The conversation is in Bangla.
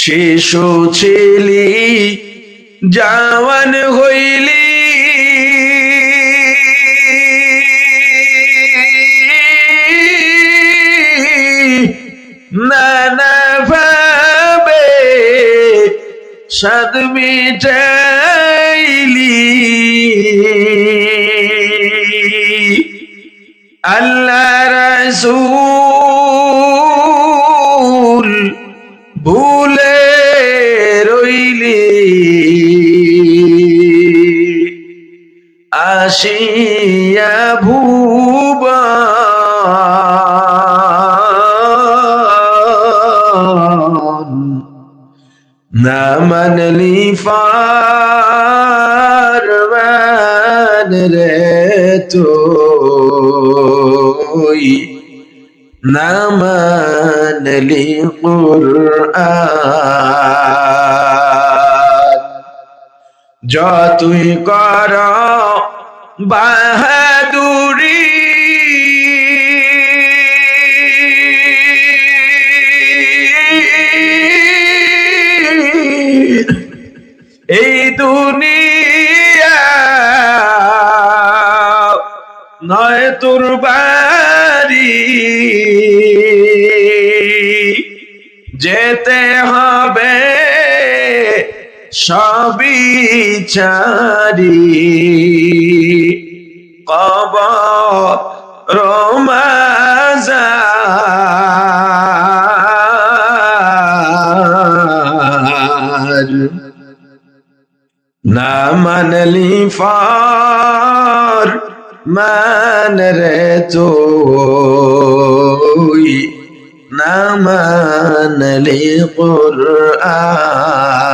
শিশু ছিলি জাওয়ান হইলি। নানা ভাবে সাদ আল্লাহ রাসূল ভুলে আসিয়া ভুবন না মানলি ফারমান রে তুই। না মানলি কুরআন। যতুই কর বাহাদুরি। এই দুনিয়া নয় তোর বাড়ি। যেতে হবে সবই ছাড়ি কব রোমাজার না মানলি ফার মান রে না মানলি কুরআন।